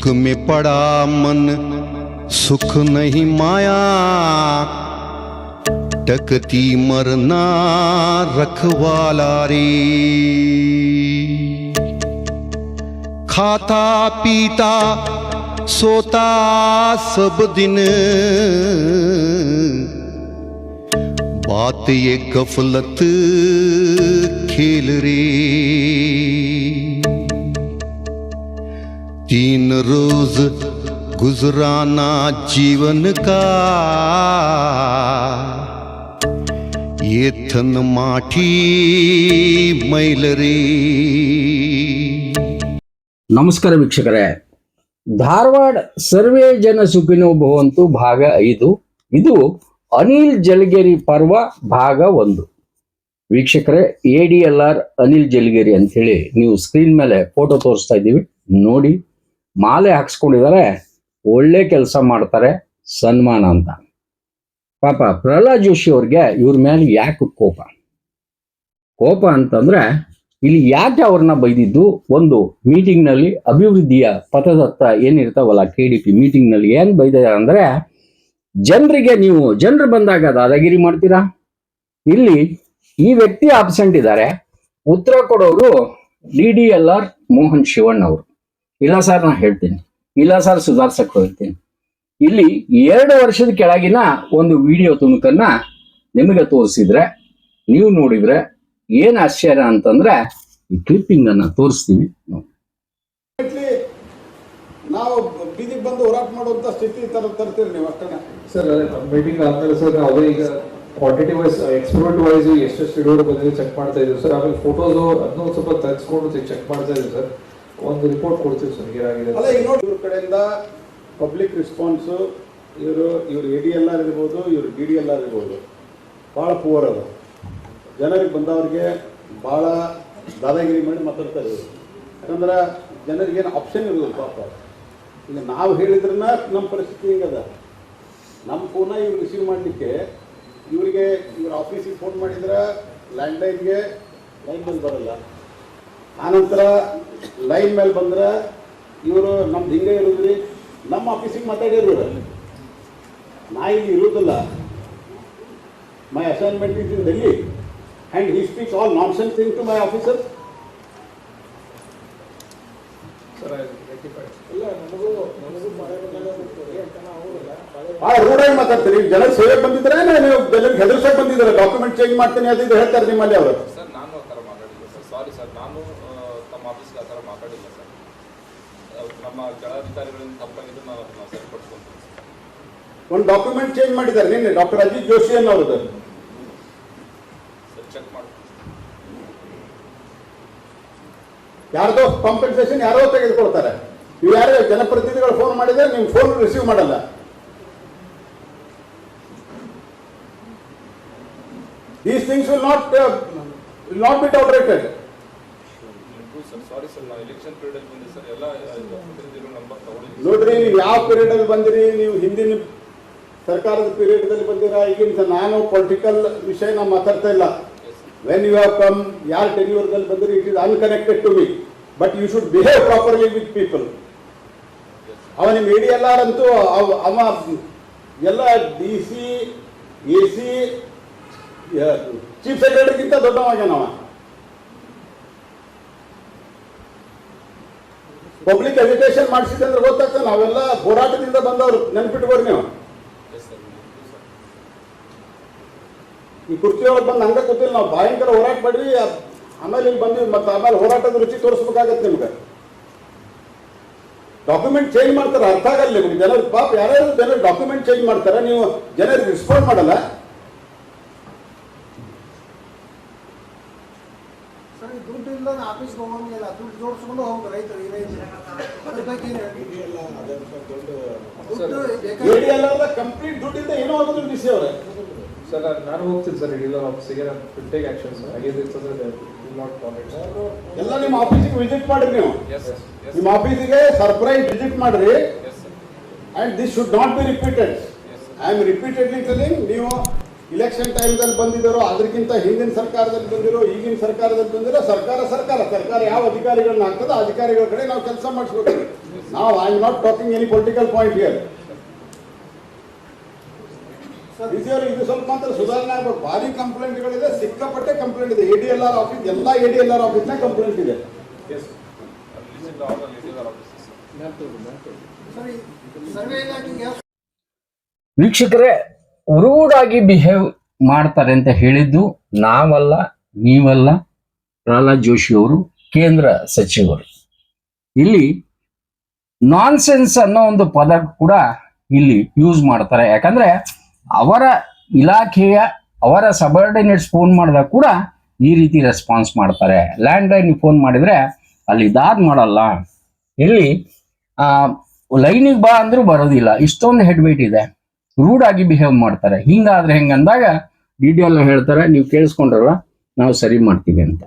दुख में पड़ा मन, सुख नहीं माया। टकती मरना रखवाला रे। खाता पीता, सोता सब दिन। बात ये गफलत खेल रे। तीन रोज गुजराना जीवन का ये थन माठी मैल रे ನಮಸ್ಕಾರ ವೀಕ್ಷಕರೇ ಧಾರವಾಡ ಸರ್ವೇ ಜನ ಸುಖಿನೋ ಭವಂತು ಭಾಗ ಐದು ಇದು ಅನಿಲ್ ಜಲಗೇರಿ ಪರ್ವ ಭಾಗ ಒಂದು ವೀಕ್ಷಕರೇ A D L R Anil Jalageri ಅಂತ ಹೇಳಿ ನೀವು ಸ್ಕ್ರೀನ್ ಮೇಲೆ ಫೋಟೋ ತೋರಿಸ್ತಾ ಇದ್ದೀವಿ ನೋಡಿ ಮಾಲೆ ಹಾಕ್ಸ್ಕೊಂಡಿದ್ದಾರೆ, ಒಳ್ಳೆ ಕೆಲಸ ಮಾಡ್ತಾರೆ ಸನ್ಮಾನ ಅಂತ. ಪಾಪ ಪ್ರಹ್ಲಾದ್ ಜೋಶಿ ಅವ್ರಿಗೆ ಇವ್ರ ಮೇಲೆ ಯಾಕೆ ಕೋಪ? ಕೋಪ ಅಂತಂದ್ರೆ ಇಲ್ಲಿ ಯಾಕೆ ಅವ್ರನ್ನ ಬೈದಿದ್ದು? ಒಂದು ಮೀಟಿಂಗ್ನಲ್ಲಿ ಅಭಿವೃದ್ಧಿಯ ಪಥದತ್ತ ಏನಿರ್ತಾವಲ್ಲ ಕೆ ಡಿ ಪಿ ಮೀಟಿಂಗ್ನಲ್ಲಿ ಏನ್ ಬೈದಿದ್ದಾರೆ ಅಂದ್ರೆ, ಜನರಿಗೆ ನೀವು, ಜನರು ಬಂದಾಗ ದಾದಾಗಿರಿ ಮಾಡ್ತೀರಾ? ಇಲ್ಲಿ ಈ ವ್ಯಕ್ತಿ ಆಬ್ಸೆಂಟ್ ಇದ್ದಾರೆ. ಉತ್ತರ ಕೊಡೋರು D D L R Mohan Shivanna ಅವರು. ಇಲ್ಲ ಸರ್ ನಾ ಹೇಳ್ತೀನಿ. ಇಲ್ಲ ಸರ್ ಸುಧಾರ್ಸಕ್ ಹೋಗ್ತೀನಿ. ಇಲ್ಲಿ ಎರಡು ವರ್ಷದ ಕೆಳಗಿನ ಒಂದು ವಿಡಿಯೋ ತುಣುಕನ್ನ ನಿಮಗೆ ತೋರಿಸಿದ್ರೆ ನೀವು ನೋಡಿದ್ರೆ ಏನ್ ಆಶ್ಚರ್ಯ ಅಂತಂದ್ರೆ ಈ ಕ್ಲಿಪ್ಪಿಂಗ್ ಅನ್ನ ತೋರಿಸ್ತೀವಿ ನಾವು ಬೀದಿಗೆ ಬಂದು ಹೋರಾಟ ಮಾಡುವಂತ ಸ್ಥಿತಿ ತರ ತರ್ತೀರಿ ನೀವು ಅಷ್ಟೇ ಸರ್ ಮೀಟಿಂಗ್ ಆದ್ಮೇಲೆ ಸರ್ ನಾವು ಈಗ ಕ್ವಾಂಟಿಟಿ ವೈಸ್ ಎಕ್ಸ್ಪೋರ್ಟ್ ವೈಸ್ ಎಷ್ಟು ಇಳುವರಿ ಬಂದಿದೆ ಚೆಕ್ ಮಾಡ್ತಾ ಇದ್ದೀವಿ ಸರ್ ಆಮೇಲೆ ಫೋಟೋಸ್ ಅದನ್ನು ಸ್ವಲ್ಪ ತರಿಸ್ಕೊಂಡು ಚೆಕ್ ಮಾಡ್ತಾ ಇದ್ದೀವಿ ಸರ್. ಒಂದು ರಿಪೋರ್ಟ್ ಕೊಡ್ತೀವಿ ಸರ್ ಏನಾಗಿದೆ ಅಲ್ಲ, ಈಗ ನೋಡಿ, ಇವ್ರ ಕಡೆಯಿಂದ ಪಬ್ಲಿಕ್ ರೆಸ್ಪಾನ್ಸು ಇವರು ಇವರು ಎ ಡಿ ಎಲ್ ಇರ್ಬೋದು, ಇವರು ಡಿ ಡಿ ಎಲ್ ಆರ್ ಇರ್ಬೋದು, ಭಾಳ ಪೂವರ್ ಅದು. ಜನರಿಗೆ ಬಂದವ್ರಿಗೆ ಭಾಳ ದಾದಾಗಿರಿ ಮಾಡಿ ಮಾತಾಡ್ತಾರೆ ಇವರು. ಯಾಕಂದ್ರೆ ಜನರಿಗೆ ಏನು ಆಪ್ಷನ್ ಇರೋದಿಲ್ಲ, ಪಾಪ. ಈಗ ನಾವು ಹೇಳಿದ್ರನ್ನ ನಮ್ಮ ಪರಿಸ್ಥಿತಿ ಹಿಂಗದ ನಮ್ಮ ಫೋನ ಇವ್ರು ರಿಸೀವ್ ಮಾಡಲಿಕ್ಕೆ ಇವರಿಗೆ, ಇವ್ರ ಆಫೀಸಿಗೆ ಫೋನ್ ಮಾಡಿದ್ರೆ ಲ್ಯಾಂಡ್ಲೈನ್ಗೆ ಲೈನ್ ಬಂದು ಬರಲ್ಲ. ಆನಂತರ ಲೈನ್ ಮೇಲೆ ಬಂದ್ರೆ ಇವರು ನಮ್ದು ಹಿಂಗೆ ಇರೋದ್ರಿ ನಮ್ಮ ಆಫೀಸಿಗೆ ಮಾತಾಡಿರು ನಾ ಇಲ್ಲಿ ಇರುವುದಿಲ್ಲ. My assignment is in Delhi and he speaks all nonsense thing to my officer sir ಭಾಳ ರೂಢಾಗಿ ಮಾತಾಡ್ತೀರಿ. ಈಗ ಜನ ಸೇವೆ ಬಂದಿದ್ರೆ ನೀವು ಜನರಿಗೆ ಹೆದರ್ಸೋಕೆ ಬಂದಿದ್ದಾರೆ? ಡಾಕ್ಯುಮೆಂಟ್ ಚೇಂಜ್ ಮಾಡ್ತೀನಿ ಅದು ಇದು ಹೇಳ್ತಾರೆ ನಿಮ್ಮಲ್ಲಿ ಅವರು ಸರ್ ನಾನು ಆ ಥರ ಮಾತಾಡಿಲ್ಲ ಸರ್ ಸಾರಿ ಸರ್ ನಾನು ಆ, ತಮ್ಮ ಆಫೀಸ್ಗೆ ಆ ಥರ ಮಾತಾಡಿಲ್ಲ ಸರ್ ಅವ್ರು ನಮ್ಮ ಕೆಳಾಧಿಕಾರಿಗಳಿಂದ ತಪ್ಪಾಗಿದ್ದು ನಾನು ಅದನ್ನ ಸರಿಪಡಿಸ್ಕೊಂತೀನಿ ಒಂದು ಡಾಕ್ಯುಮೆಂಟ್ ಚೇಂಜ್ ಮಾಡಿದ್ದಾರೆ ನಿನ್ನೆ ಡಾಕ್ಟರ್ ಅಜಿತ್ ಜೋಶಿ ಅನ್ನೋರು ಯಾರದೋ ಚೆಕ್ ಮಾಡ್ತೀನಿ. ಯಾರ್ದೋ ಕಾಂಪನ್ಸೇಷನ್ ಯಾರೋ ತೆಗೆದುಕೊಳ್ತಾರೆ. ನೀವು ಯಾರೋ ಜನಪ್ರತಿನಿಧಿಗಳು ಫೋನ್ ಮಾಡಿದ್ರೆ ನೀವು ಫೋನ್ ರಿಸೀವ್ ಮಾಡಲ್ಲ. These things will not will not be ನೋಡ್ರಿ ನೀವು ಯಾವ ಪೀರಿಯಡ್ ಅಲ್ಲಿ ಬಂದಿರಿ? ನೀವು ಹಿಂದಿನ ಸರ್ಕಾರದ ಪೀರಿಯಡ್ ಅಲ್ಲಿ ಬಂದಿರಾ? ಈಗಿನ ನಾನು ಪೊಲಿಟಿಕಲ್ ವಿಷಯ ನಾವು ಮಾತಾಡ್ತಾ ಇಲ್ಲ. ವೆನ್ ಯು ಹ್ಯಾವ್ ಕಮ್ ಯಾರ ಟೆನ್ಯೂರ್ದಲ್ಲಿ ಬಂದಿರಿ it is unconnected to me but you should behave properly with people ಅವ ನಿಮ್ಮ ಎಲ್ಲಾರಂತೂ ಅವ ಅವ ಎಲ್ಲ D C A C chief ಸೆಕ್ರೆಟರಿಗಿಂತ ದೊಡ್ಡವಾಗ್ಯಾನವ ಪಬ್ಲಿಕ್ ಎಜುಕೇಶನ್ ಮಾಡಿಸಿದ್ರೆ ಗೊತ್ತಾಗ್ತದೆ ನಾವೆಲ್ಲ ಹೋರಾಟದಿಂದ ಬಂದವರು. ನೆನ್ಪಿಟ್ಕೋರಿ ನೀವು. ಈ ಕುರ್ಚಿ ಒಳಗೆ ಬಂದು ಹಂಗ ಕೂತಿಲ್ಲ ನಾವು ಭಯಂಕರ ಹೋರಾಟ ಮಾಡ್ರಿ ಆಮೇಲೆ ಇಲ್ಲಿ ಬಂದ್ವಿ ಮತ್ತೆ ಆಮೇಲೆ ಹೋರಾಟದ ರುಚಿ ತೋರಿಸ್ಬೇಕಾಗತ್ತೆ ನಿಮ್ಗೆ. ಡಾಕ್ಯುಮೆಂಟ್ ಚೇಂಜ್ ಮಾಡ್ತಾರೆ ಅರ್ಥ ಆಗಲ್ಲ ನಿಮ್ಗೆ. ಜನರು ಪಾಪ ಯಾರ್ಯಾರು ಜನರು ಡಾಕ್ಯುಮೆಂಟ್ ಚೇಂಜ್ ಮಾಡ್ತಾರೆ ನೀವು ಜನರಿಗೆ ರಿಸ್ಪಾಂಡ್ ಮಾಡಲ್ಲ ಸರ್ ಈ ದುಡ್ಡು ಇಲ್ಲ ಆಫೀಸ್ಗೆ ಹೋಗಂಗಿಲ್ಲ ದುಡ್ಡು ಜೋಡಿಸ್ಕೊಂಡು ಹೋಗ್ಬೇಕು ರೈತರು ಈ ರೈತರು ಅದ್ರ ಬಗ್ಗೆ ಏನ್ ಹೇಳ್ತೀರಿ? ದುಡ್ಡು ಬೇಕಾದ್ರೆ ಎಡಿ ಎಲ್ಲ ಕಂಪ್ಲೀಟ್ ದುಡ್ಡಿಂದ ಏನೋ ಆಗೋದಿಲ್ಲ ಡಿ ಸಿ ಅವರೇ. ಸರ್ ನಾನು ಹೋಗ್ತೀನಿ ಸರ್ ಡೀಲರ್ ಆಫೀಸಿಗೆ ನಾನು ಟೇಕ್ ಆಕ್ಷನ್ ಸರ್. ಹಾಗೆ ಎಲ್ಲ ನಿಮ್ಮ ಆಫೀಸಿಗೆ ವಿಸಿಟ್ ಮಾಡಿರಿ ನೀವು. ನಿಮ್ಮ ಆಫೀಸಿಗೆ ಸರ್ಪ್ರೈಸ್ ವಿಸಿಟ್ ಮಾಡಿರಿ. And this should not be repeated I am repeatedly telling ನೀವು ಇಲೆಕ್ಷನ್ ಟೈಮ್ದಲ್ಲಿ ಬಂದಿದರೋ ಅದಕ್ಕಿಂತ ಹಿಂದಿನ ಸರ್ಕಾರದಲ್ಲಿ ಬಂದಿರೋ ಈಗಿನ ಸರ್ಕಾರದಲ್ಲಿ ಬಂದಿರೋ ಸರ್ಕಾರ ಸರ್ಕಾರ ಸರ್ಕಾರ ಯಾವ ಅಧಿಕಾರಿಗಳನ್ನ ಹಾಕ್ತದೋ ಅಧಿಕಾರಿಗಳ ಕಡೆ ನಾವು ಕೆಲಸ ಮಾಡಿಸ್ಬೇಕು. ನಾವು I am not talking any political point here ವಿಜಯವರು ಇದು ಸ್ವಲ್ಪ ಮಾತ್ರ ಸುಧಾರಣೆ ಆಗ್ಬೇಕು ಭಾರಿ ಕಂಪ್ಲೇಂಟ್ಗಳಿದೆ ಸಿಕ್ಕಾಪಟ್ಟೆ ಕಂಪ್ಲೇಂಟ್ ಇದೆ. A D L R office ಎಲ್ಲ ಎ ಡಿ ಎಲ್ ಆರ್ ಆಫೀಸ್ನ ಕಂಪ್ಲೇಂಟ್ ಇದೆ. ವೀಕ್ಷಕರೇ ರೂಡ್ ಆಗಿ ಬಿಹೇವ್ ಮಾಡ್ತಾರೆ ಅಂತ ಹೇಳಿದ್ದು ನಾವಲ್ಲ ನೀವಲ್ಲ ಪ್ರಹ್ಲಾದ್ ಜೋಶಿ ಅವರು ಕೇಂದ್ರ ಸಚಿವರು. ಇಲ್ಲಿ ನಾನ್ಸೆನ್ಸ್ ಅನ್ನೋ ಒಂದು ಪದ ಕೂಡ ಇಲ್ಲಿ ಯೂಸ್ ಮಾಡ್ತಾರೆ. ಯಾಕಂದ್ರೆ ಅವರ ಇಲಾಖೆಯ, ಅವರ ಸಬಾರ್ಡಿನೇಟ್ಸ್ ಫೋನ್ ಮಾಡಿದಾಗ ಕೂಡ ಈ ರೀತಿ ರೆಸ್ಪಾನ್ಸ್ ಮಾಡ್ತಾರೆ. ಲ್ಯಾಂಡ್ ಲೈನ್ ಫೋನ್ ಮಾಡಿದ್ರೆ ಅಲ್ಲಿ ಇದಾದ ಮಾಡಲ್ಲ. ಇಲ್ಲಿ ಲೈನಿಗೆ ಬಾ ಅಂದ್ರೂ ಬರೋದಿಲ್ಲ. ಇಷ್ಟೊಂದು ಹೆಡ್ ವೇಟ್ ಇದೆ. ರೂಡ್ ಆಗಿ ಬಿಹೇವ್ ಮಾಡ್ತಾರೆ. ಹಿಂಗಾದ್ರೆ ಹೆಂಗಂದಾಗ ಡಿಟೇಲ್ ಹೇಳ್ತಾರೆ, ನೀವು ಕೇಳಿಸ್ಕೊಂಡ್ರಲ್ಲ ನಾವು ಸರಿ ಮಾಡ್ತೀವಿ ಅಂತ.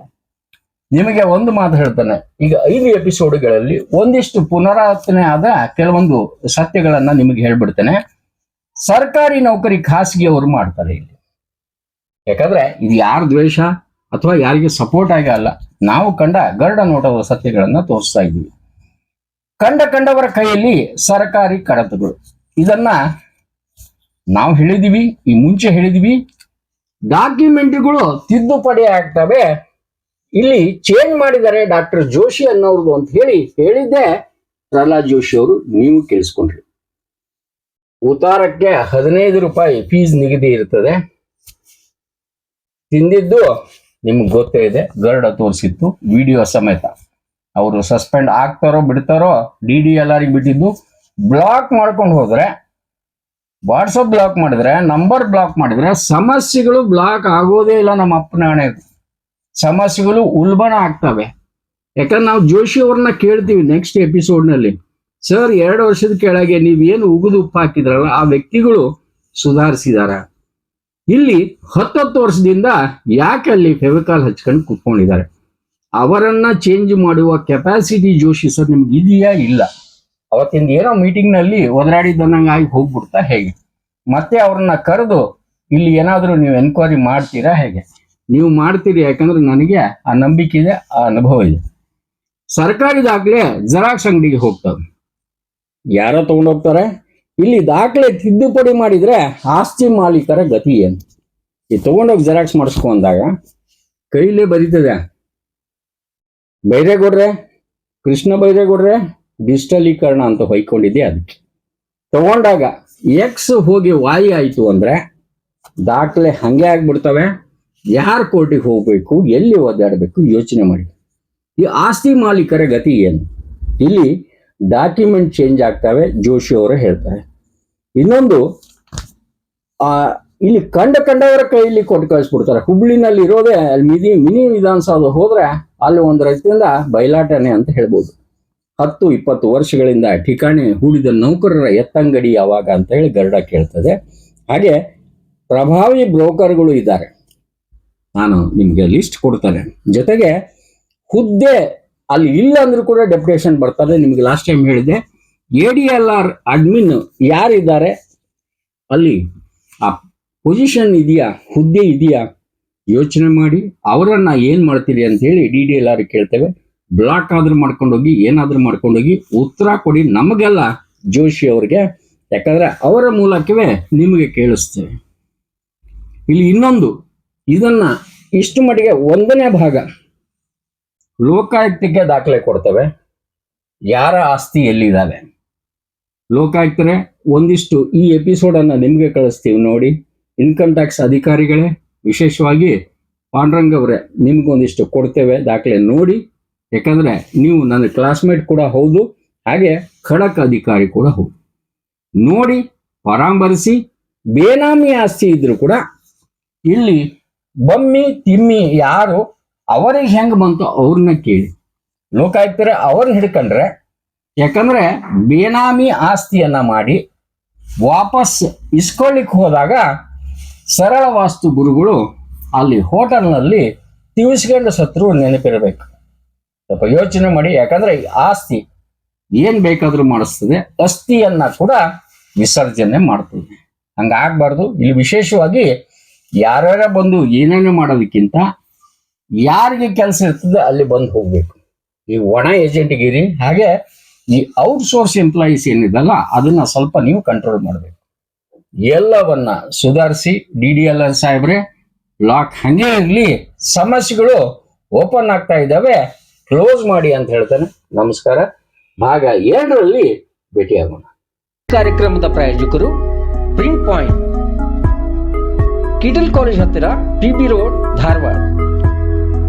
ನಿಮಗೆ ಒಂದು ಮಾತು ಹೇಳ್ತಾನೆ. ಈಗ ಐದು ಎಪಿಸೋಡ್ಗಳಲ್ಲಿ ಒಂದಿಷ್ಟು ಪುನರಾವರ್ತನೆ ಆದ ಕೆಲವೊಂದು ಸತ್ಯಗಳನ್ನ ನಿಮಗೆ ಹೇಳ್ಬಿಡ್ತೇನೆ. ಸರ್ಕಾರಿ ನೌಕರಿ ಖಾಸಗಿಯವರು ಮಾಡ್ತಾರೆ ಇಲ್ಲಿ. ಯಾಕಂದ್ರೆ ಇದು ಯಾರ ದ್ವೇಷ ಅಥವಾ ಯಾರಿಗೆ ಸಪೋರ್ಟ್ ಆಗಿ ಅಲ್ಲ. ನಾವು ಕಂಡ ಗರುಡ ನೋಟದ ಸತ್ಯಗಳನ್ನ ತೋರಿಸ್ತಾ ಇದ್ದೀವಿ. ಕಂಡ ಕಂಡವರ ಕೈಯಲ್ಲಿ ಸರ್ಕಾರಿ ಕಡತಗಳು. ಇದನ್ನ ನಾವು ಹೇಳಿದೀವಿ, ಈ ಮುಂಚೆ ಹೇಳಿದೀವಿ. ಡಾಕ್ಯುಮೆಂಟ್ಗಳು ತಿದ್ದುಪಡಿ ಆಗ್ತವೆ. ಇಲ್ಲಿ ಚೇಂಜ್ ಮಾಡಿದ್ದಾರೆ ಡಾಕ್ಟರ್ ಜೋಶಿ ಅನ್ನೋರ್ದು ಅಂತ ಹೇಳಿ ಹೇಳಿದ್ದೆ. ಪ್ರಹ್ಲಾದ್ ಜೋಶಿ ಅವರು, ನೀವು ಕೇಳಿಸ್ಕೊಂಡ್ರಿ. ಉತ್ತಾರಕ್ಕೆ ಹದಿನೈದು ರೂಪಾಯಿ ಫೀಸ್ ನಿಗದಿ ಇರ್ತದೆ. ತಿಂದಿದ್ದು ನಿಮ್ಗೆ ಗೊತ್ತೇ ಇದೆ, ಗರ್ಡ ತೋರಿಸಿತ್ತು ವಿಡಿಯೋ ಸಮೇತ. ಅವರು ಸಸ್ಪೆಂಡ್ ಆಗ್ತಾರೋ ಬಿಡ್ತಾರೋ ಡಿ ಡಿ ಎಲ್ ಬಿಟ್ಟಿದ್ದು ಬ್ಲಾಕ್ ಮಾಡ್ಕೊಂಡು ಹೋದ್ರೆ ವಾಟ್ಸಪ್ ಬ್ಲಾಕ್ ಮಾಡಿದ್ರೆ ನಂಬರ್ ಬ್ಲಾಕ್ ಮಾಡಿದ್ರೆ ಸಮಸ್ಯೆಗಳು ಬ್ಲಾಕ್ ಆಗೋದೇ ಇಲ್ಲ ನಮ್ಮ ಅಪ್ಪನ ಹಣೆ ಸಮಸ್ಯೆಗಳು ಉಲ್ಬಣ ಆಗ್ತವೆ. ಯಾಕಂದ್ರೆ ನಾವು ಜೋಶಿ ಅವ್ರನ್ನ ಕೇಳ್ತೀವಿ ನೆಕ್ಸ್ಟ್ ಎಪಿಸೋಡ್ನಲ್ಲಿ ಸರ್ ಎರಡು ವರ್ಷದ ಕೆಳಗೆ ನೀವೇನು ಉಗಿದು ಉಪ್ಪು ಹಾಕಿದ್ರಲ್ಲ, ಆ ವ್ಯಕ್ತಿಗಳು ಸುಧಾರಿಸಿದಾರ. ಇಲ್ಲಿ ಹತ್ತತ್ತು ವರ್ಷದಿಂದ ಯಾಕೆ ಅಲ್ಲಿ ಫೆವಿಕಾಲ್ ಹಚ್ಕೊಂಡು ಕುತ್ಕೊಂಡಿದ್ದಾರೆ? ಅವರನ್ನ ಚೇಂಜ್ ಮಾಡುವ ಕೆಪಾಸಿಟಿ ಜೋಶಿ ಸರ್ ನಿಮ್ಗೆ ಇದೆಯಾ ಇಲ್ಲ? ಅವತ್ತಿಂದ ಏನೋ ಮೀಟಿಂಗ್ನಲ್ಲಿ ಒದರಾಡಿದ್ದನ್ನಂಗೆ ಆಗಿ ಹೋಗ್ಬಿಡ್ತಾ ಹೇಗೆ? ಮತ್ತೆ ಅವ್ರನ್ನ ಕರೆದು ಇಲ್ಲಿ ಏನಾದರೂ ನೀವು ಎನ್ಕ್ವೈರಿ ಮಾಡ್ತೀರಾ ಹೇಗೆ? ನೀವು ಮಾಡ್ತೀರಿ, ಯಾಕಂದ್ರೆ ನನಗೆ ಆ ನಂಬಿಕೆ ಇದೆ, ಆ ಅನುಭವ ಇದೆ. ಸರ್ಕಾರಿ ದಾಖಲೆ ಜೆರಾಕ್ಸ್ ಅಂಗಡಿಗೆ ಹೋಗ್ತವೆ. ಯಾರೋ ತಗೊಂಡೋಗ್ತಾರೆ. ಇಲ್ಲಿ ದಾಖಲೆ ತಿದ್ದುಪಡಿ ಮಾಡಿದ್ರೆ ಆಸ್ತಿ ಮಾಲೀಕರ ಗತಿ ಏನು? ಈ ತಗೊಂಡೋಗಿ ಜೆರಾಕ್ಸ್ ಮಾಡಿಸ್ಕೊ ಅಂದಾಗ ಕೈಲೇ ಬರೀತದೆ. ಬೈರೇಗೌಡ್ರೆ, ಕೃಷ್ಣ ಬೈರೇಗೌಡ್ರೆ, ಡಿಜಿಟಲೀಕರಣ ಅಂತ ಹೊಯ್ಕೊಂಡಿದ್ದೆ ಅದಕ್ಕೆ. ತಗೊಂಡಾಗ ಎಕ್ಸ್ ಹೋಗಿ ವಾಯಿ ಆಯಿತು ಅಂದ್ರೆ ದಾಖಲೆ ಹಂಗೆ ಆಗ್ಬಿಡ್ತವೆ. ಯಾರು ಕೋರ್ಟಿಗೆ ಹೋಗಬೇಕು, ಎಲ್ಲಿ ಒದ್ದಾಡಬೇಕು ಯೋಚನೆ ಮಾಡಿ. ಈ ಆಸ್ತಿ ಮಾಲೀಕರ ಗತಿ ಏನು? ಇಲ್ಲಿ ಡಾಕ್ಯುಮೆಂಟ್ ಚೇಂಜ್ ಆಗ್ತವೆ, ಜೋಶಿ ಅವರು ಹೇಳ್ತಾರೆ. ಇನ್ನೊಂದು, ಆ, ಇಲ್ಲಿ ಕಂಡ ಕಂಡವರ ಕೈಯಲ್ಲಿ ಕೊಟ್ಟು ಕಳಿಸ್ಬಿಡ್ತಾರೆ. ಹುಬ್ಳಿನಲ್ಲಿ ಇರೋದೇ, ಅಲ್ಲಿ ಮಿನಿ ಮಿನಿ ವಿಧಾನಸೌಧ ಹೋದ್ರೆ ಅಲ್ಲಿ ಒಂದು ರೀತಿಯಿಂದ ಬಯಲಾಟನೆ ಅಂತ ಹೇಳ್ಬೋದು. ಹತ್ತು, ಇಪ್ಪತ್ತು ವರ್ಷಗಳಿಂದ ಠಿಕಾಣಿ ಹೂಡಿದ ನೌಕರರ ಎತ್ತಂಗಡಿ ಯಾವಾಗ ಅಂತ ಹೇಳಿ ಗರುಡ ಕೇಳ್ತದೆ. ಹಾಗೆ ಪ್ರಭಾವಿ ಬ್ರೋಕರ್ಗಳು ಇದ್ದಾರೆ. ನಾನು ನಿಮಗೆ ಲಿಸ್ಟ್ ಕೊಡ್ತಾರೆ ಜೊತೆಗೆ ಹುದ್ದೆ ಅಲ್ಲಿ ಇಲ್ಲ ಅಂದ್ರೂ ಕೂಡ ಡೆಪ್ಯುಟೇಷನ್ ಬರ್ತಾರೆ ನಿಮಗೆ ಲಾಸ್ಟ್ ಟೈಮ್ ಹೇಳಿದೆ A D L R admin ಯಾರಿದ್ದಾರೆ? ಅಲ್ಲಿ ಆ ಪೊಸಿಷನ್ ಇದೆಯಾ? ಹುದ್ದೆ ಇದೆಯಾ? ಯೋಚನೆ ಮಾಡಿ. ಅವರನ್ನ ಏನ್ ಮಾಡ್ತೀರಿ ಅಂತ ಹೇಳಿ ಡಿ ಡಿ ಎಲ್ ಆರ್ ಕೇಳ್ತೇವೆ. ಬ್ಲಾಕ್ ಆದ್ರೂ ಮಾಡ್ಕೊಂಡೋಗಿ, ಏನಾದ್ರೂ ಮಾಡ್ಕೊಂಡೋಗಿ ಉತ್ತರ ಕೊಡಿ. ನಮಗೆಲ್ಲ ಜೋಶಿ ಅವ್ರಿಗೆ. ಯಾಕಂದ್ರೆ ಅವರ ಮೂಲಕವೇ ನಿಮಗೆ ಕೇಳಿಸ್ತೇವೆ. ಇಲ್ಲಿ ಇನ್ನೊಂದು. ಇದನ್ನ ಇಷ್ಟು ಮಟ್ಟಿಗೆ ಒಂದನೇ ಭಾಗ. ಲೋಕಾಯುಕ್ತಕ್ಕೆ ದಾಖಲೆ ಕೊಡ್ತವೆ. ಯಾರ ಆಸ್ತಿ ಎಲ್ಲಿದ್ದಾವೆ? ಲೋಕಾಯುಕ್ತರೇ, ಒಂದಿಷ್ಟು ಈ ಎಪಿಸೋಡ್ ಅನ್ನ ನಿಮ್ಗೆ ಕಳಿಸ್ತೀವಿ ನೋಡಿ. ಇನ್ಕಮ್ ಟ್ಯಾಕ್ಸ್ ಅಧಿಕಾರಿಗಳೇ, ವಿಶೇಷವಾಗಿ ಪಾಂಡ್ರಂಗ್ ಅವರೇ ನಿಮ್ಗೊಂದಿಷ್ಟು ಕೊಡ್ತೇವೆ ದಾಖಲೆ ನೋಡಿ. ಯಾಕಂದ್ರೆ ನೀವು ನನ್ನ ಕ್ಲಾಸ್ಮೇಟ್ ಕೂಡ ಹೌದು, ಹಾಗೆ ಖಡಕ್ ಅಧಿಕಾರಿ ಕೂಡ ಹೌದು. ನೋಡಿ ಪರಾಮರ್ಶಿ ಬೇನಾಮಿ ಆಸ್ತಿ ಇದ್ರು ಕೂಡ ಇಲ್ಲಿ ಬಮ್ಮಿ, ತಿಮ್ಮಿ ಯಾರು ಅವರಿಗೆ ಹೆಂಗ್ ಬಂತು ಅವ್ರನ್ನ ಕೇಳಿ. ಲೋಕಾಯುಕ್ತರ ಅವ್ರು ಹಿಡ್ಕೊಂಡ್ರೆ, ಯಾಕಂದ್ರೆ ಬೇನಾಮಿ ಆಸ್ತಿಯನ್ನ ಮಾಡಿ ವಾಪಸ್ ಇಸ್ಕೊಳ್ಳಿಕ್ ಹೋದಾಗ ಸರಳ ವಾಸ್ತು ಗುರುಗಳು ಅಲ್ಲಿ ಹೋಟೆಲ್ನಲ್ಲಿ ತಿಳಿಸ್ಕೊಂಡು ಸತ್ರು ನೆನಪಿರಬೇಕು. ಸ್ವಲ್ಪ ಯೋಚನೆ ಮಾಡಿ, ಯಾಕಂದ್ರೆ ಆಸ್ತಿ ಏನ್ ಬೇಕಾದ್ರೂ ಮಾಡಿಸ್ತದೆ, ಅಸ್ಥಿಯನ್ನ ಕೂಡ ವಿಸರ್ಜನೆ ಮಾಡ್ತದೆ. ಹಂಗಾಗ್ಬಾರ್ದು. ಇಲ್ಲಿ ವಿಶೇಷವಾಗಿ ಯಾರ್ಯಾರ ಬಂದು ಏನೇನು ಮಾಡೋದಕ್ಕಿಂತ ಯಾರಿಗೆ ಕೆಲಸ ಇರ್ತದೆ ಅಲ್ಲಿ ಬಂದು ಹೋಗ್ಬೇಕು. ಈ ಒಣ ಏಜೆಂಟ್ಗಿರಿ ಹಾಗೆ ಈ ಔಟ್ಸೋರ್ಸ್ ಎಂಪ್ಲಾಯೀಸ್ ಏನಿದಲ್ಲ, ಅದನ್ನ ಸ್ವಲ್ಪ ನೀವು ಕಂಟ್ರೋಲ್ ಮಾಡಬೇಕು. ಎಲ್ಲವನ್ನ ಸುಧಾರಿಸಿ ಡಿ ಡಿ ಎಲ್ ಆರ್ ಸಾಹೇಬ್ರೆ ಲಾಕ್ ಹಂಗೆ ಇರಲಿ, ಸಮಸ್ಯೆಗಳು ಓಪನ್ ಆಗ್ತಾ ಇದ್ದಾವೆ ಕ್ಲೋಸ್ ಮಾಡಿ ಅಂತ ಹೇಳ್ತಾನೆ. ನಮಸ್ಕಾರ. ಭಾಗ ಎರಡರಲ್ಲಿ ಭೇಟಿಯಾಗೋಣ ಕಾರ್ಯಕ್ರಮದ ಪ್ರಾಯೋಜಕರು ಪ್ರಿಂಟ್ ಪಾಯಿಂಟ್ ಕಿಟಲ್ ಕಾಲೇಜ್ ಹತ್ತಿರ ಟಿ ಬಿ ರೋಡ್ ಧಾರವಾಡ.